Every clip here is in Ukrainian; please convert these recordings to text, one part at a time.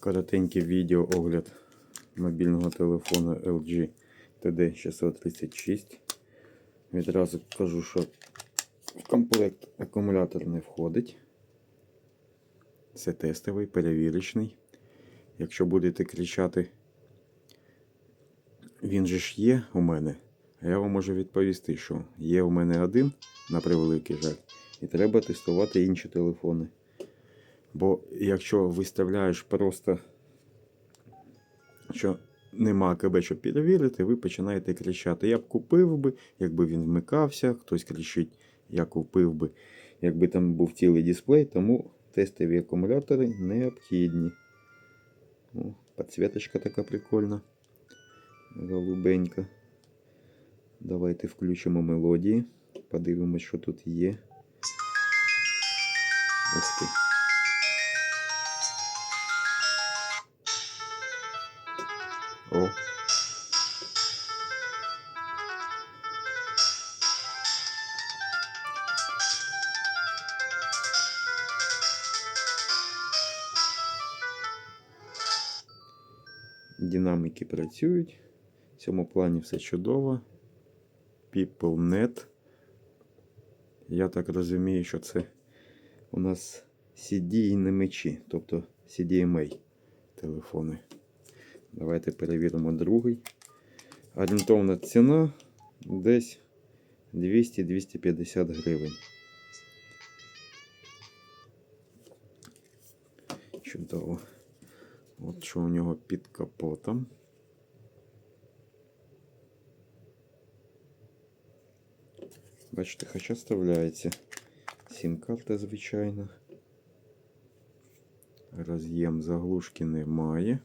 Коротенький відео огляд мобільного телефону LG TD636. Відразу кажу, що в комплект акумулятор не входить. Це тестовий, перевірочний. Якщо будете кричати, він же ж є у мене. А я вам можу відповісти, що є у мене один, на превеликий жаль, і треба тестувати інші телефони. Бо якщо виставляєш просто, що нема АКБ, щоб перевірити, ви починаєте кричати. Я б купив би, якби він вмикався, хтось кричить, я купив би, якби там був цілий дисплей, тому тестові акумулятори необхідні. О, підсвіточка така прикольна. Голубенька. Давайте включимо мелодії. Подивимось, що тут є. Ось ти. О. Динаміки працюють. В цьому плані все чудово. PeopleNet. Я так розумію, що це у нас CD і не мечі, тобто CDMA телефони. Давайте перевіримо другий. Орієнтовна ціна десь 200-250 гривень. Чудово. От що у нього під капотом. Бачите, хоча вставляється сім-карта, звичайно. Роз'єм заглушки немає.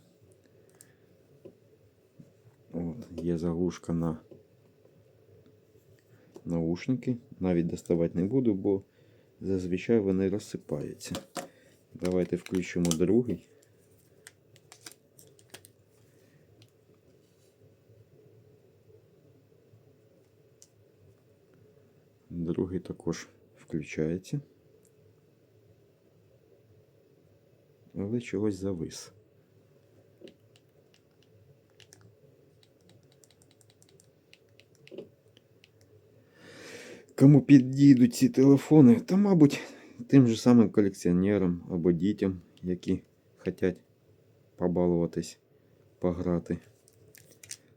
От, є заглушка на наушники. Навіть доставати не буду, бо зазвичай вони розсипаються. Давайте включимо другий. Другий також включається. Але чогось завис. Кому підійдуть ці телефони, та, мабуть, тим же самим колекціонерам або дітям, які хочуть побалуватись, пограти.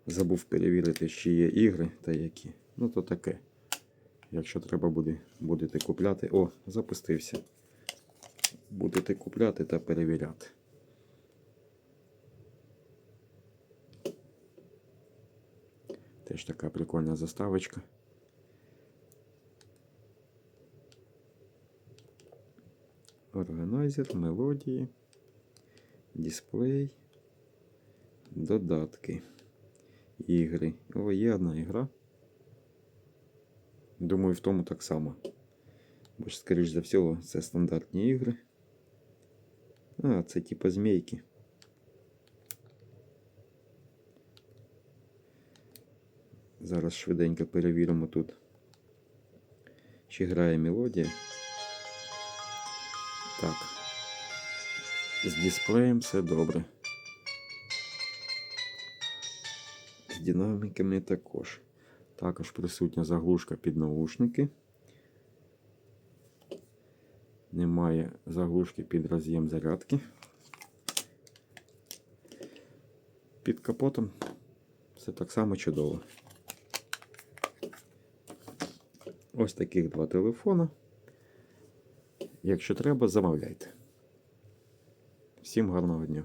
Забув перевірити, чи є ігри та які. Ну, то таке. Якщо треба буде, будете купляти. О, запустився. Будете купляти та перевіряти. Теж така прикольна заставочка. Органайзер, мелодії, дисплей, додатки, ігри. О, є одна ігра. Думаю, в тому так само. Бо ж, скоріш за всього, це стандартні ігри. А, це типа змійки. Зараз швиденько перевіримо тут, чи грає мелодія. Так. З дисплеєм все добре. З динаміками також. Також присутня заглушка під наушники. Немає заглушки під роз'єм зарядки. Під капотом все так само чудово. Ось таких два телефона. Якщо треба, замовляйте. Всім гарного дня!